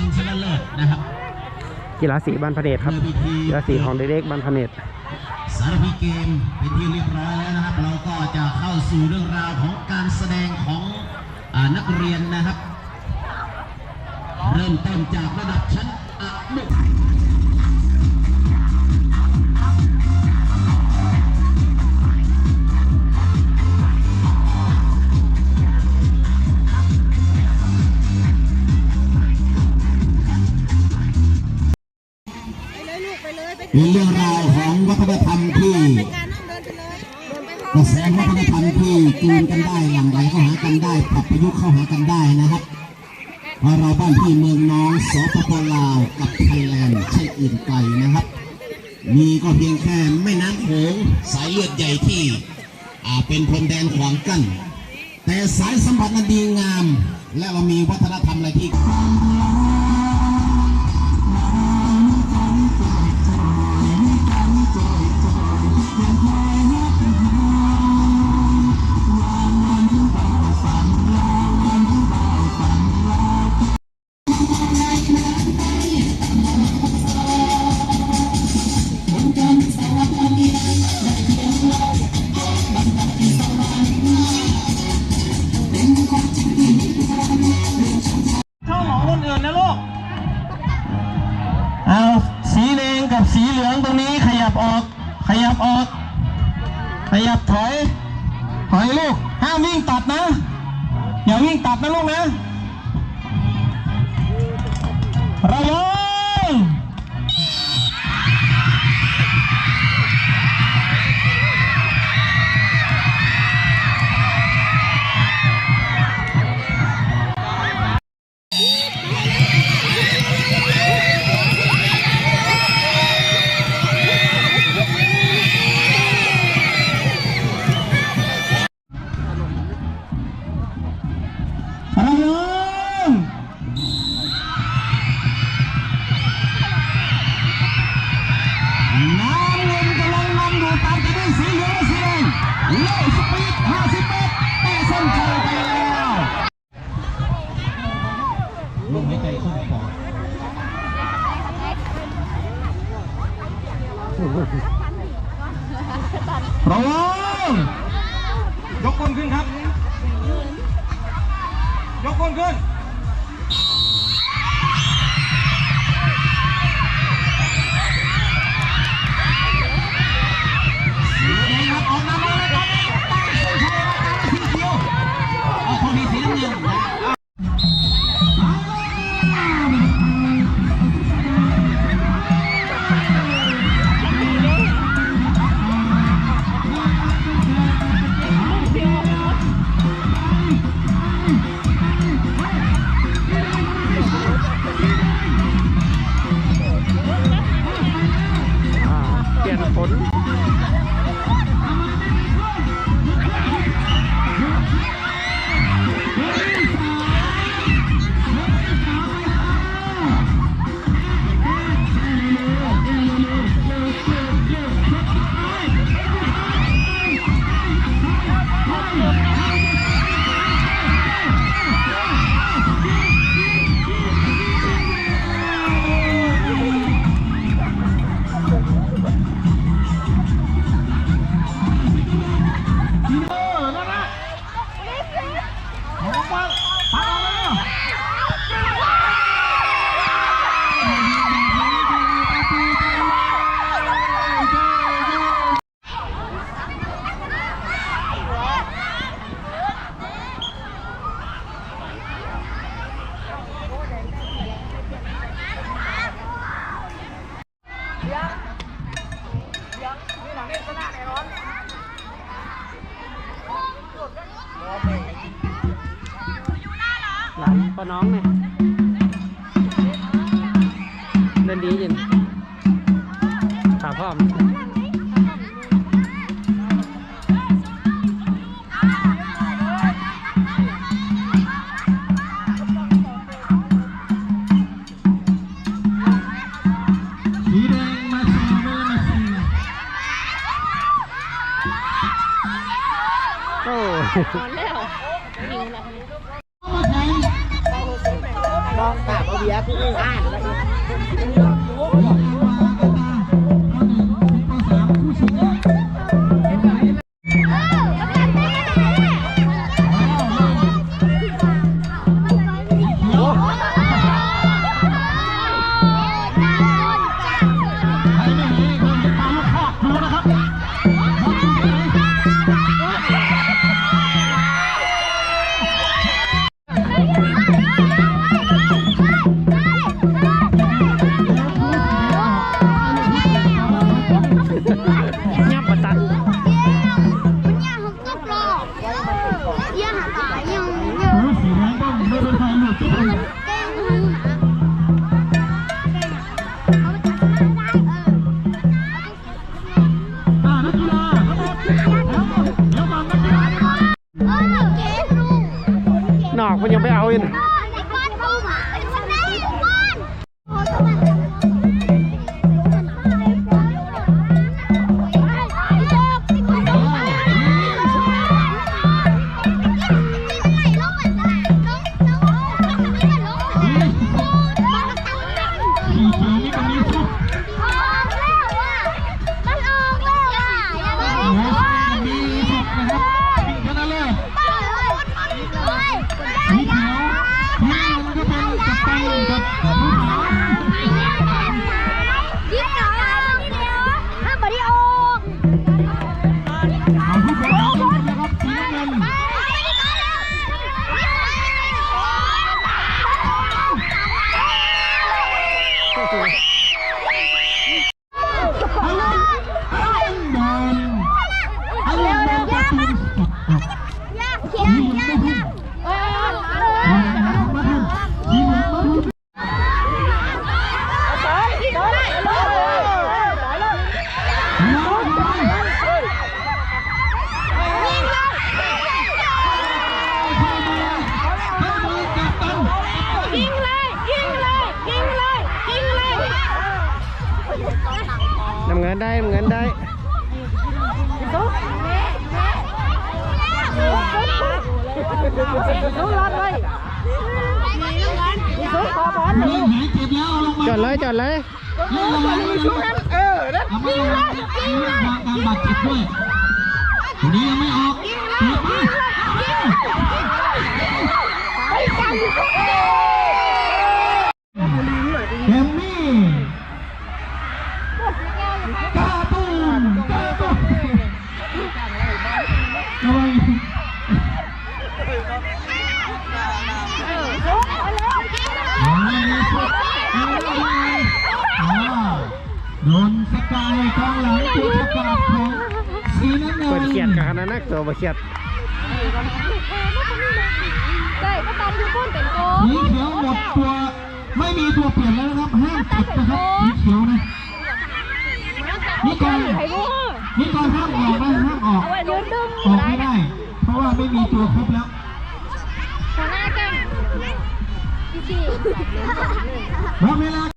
ชิงชนะเลิศนะครับกีฬาสีบ้านพระเนตรครับเพื่อพิธีกีฬาสีของเด็กๆบ้านพระเนตรสารพีเกมเป็นที่เรียบร้อยแล้วนะครับ เราก็จะเข้าสู่เรื่องราวของการแสดงของอานักเรียนนะครับ เริ่มต้นจากระดับชั้นอนุบาล เปเป็นเรื่องราวของวัฒนธรรมที่กระแสวัฒนธรรมที่กลืนกันได้หลั่งไหลเข้าหากันได้ ปรับประยุกต์เข้าหากันได้นะครับเพราะเราบ้านพี่เมืองน้องสปปลาวกับไทยแลนด์ใช่อื่นไกลนะครับ มีก็เพียงแค่แม่น้ำโขงสายเลือดใหญ่ที่เป็นพรมแดนขวางกั้นแต่สายสัมพันธ์นั้นดีงาม และเรามีวัฒนธรรมอะไรที่ 好了。Oh. สูงรอดเลยสูงขอบอลเล่นหายเจ็บแล้วเอาลงจอดเลยจอดเลยเล่นลงมาเล่นลงมาเออเอามาลงเลยยิงเลยยิงเลยวยคนนี้ยังไม่ออกเจ็บมากเเขียดกับขนาดนักตัวมาเขียดเฮ้ยก็ตามยูปุ้นเป็นโกสีเขียวหมดตัว ไม่มีตัวเปลี่ยนแล้วนะครับห้ามตัดนะครับสีเขียวนะนี่ก่อนนี่ก่อนห้ามออกนะห้ามออกออกไม่ได้ เพราะว่าไม่มีตัวครบแล้วหัวหน้าแกงพี่ชีหมเวลา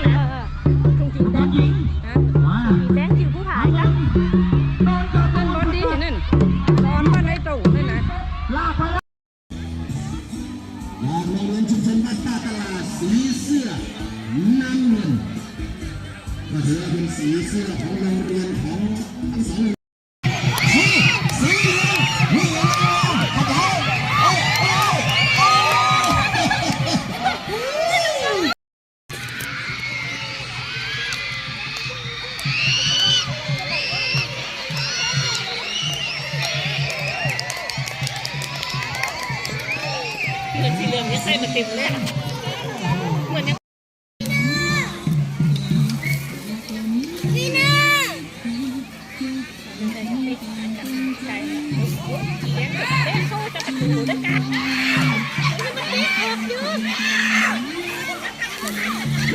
จีนแดงนะถุงจีนแดงนะจีแดงจิ๋วผู้ถ่ายนะขึ้นบนดีนั่นนอนบ้านในตู้นั่นนะลากโรงเรียนชุมชนบ้านตาตลาดสีเสื้อน้ำเงินก็ถือว่าเป็นสีเสื้อของโรงเรียน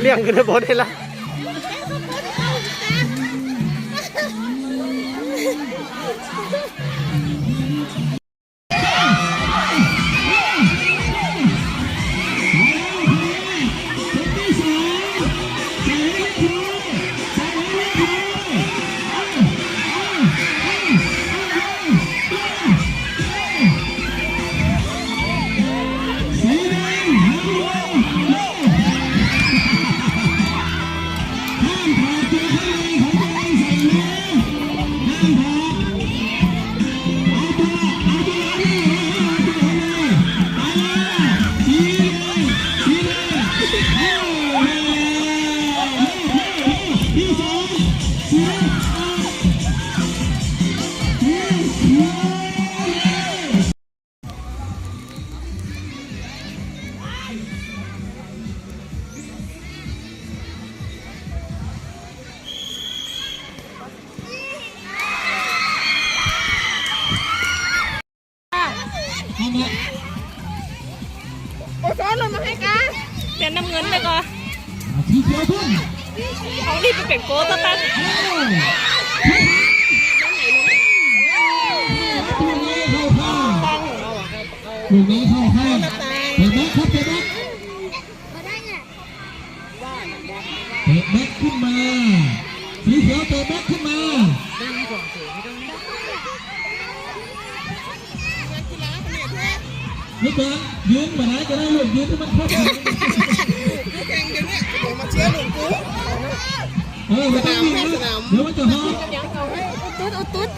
เลี้ยงขึ้นไปบนได้ละ ลูกนี้เข้าข้างเตะแบ็คครับเตะแบ็คมาได้ไงเตะแบ็คขึ้นมาสีเขียวเตะแบ็คขึ้นมานี่เกินยืนมาไหนจะได้ลูกยืนที่มันครบแข่งเดี๋ยวนี้มาเชียร์หลุงกูเออมันต้องวิ่งนะเดี๋ยวมันจะฮอตุ๊ดตุ๊ด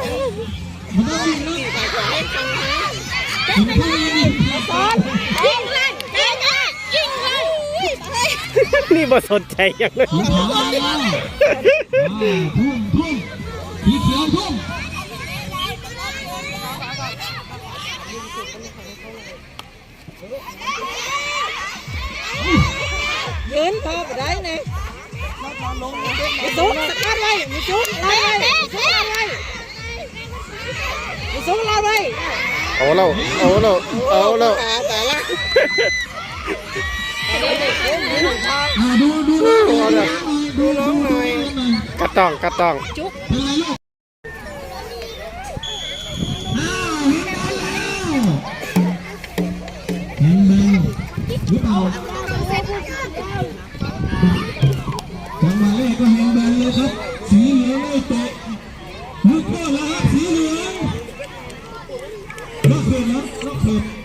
มันต้องวิ่งนะ ใส่ของเล่นฟังนะถึงข้างในนี่ยิงเลยยิงเลยยิงเลยนี่บ่สนใจหยังเลยสีขาวมาแล้วอ่าพุ่งพุ่งสีเขียวพุ่งยืนพอไปได้เนี่ยมีซุกสกัดไว้มีซุกไล่ไว้มีซุกไล่ไว้มีซุกไล่ไว้ เอาเราเอาเราเอาเราแต่ละอ่าดูดูดูดูดูดูน้องหน่อยกระต้องกระต้องเป็นไรลูกอ้าวเห็นบอลแล้วเห็นบอลหรือเปล่าจังหวะแรกก็เห็นบอลเลยครับ สีเหลืองไม่เตะลูกโทษแล้ว ค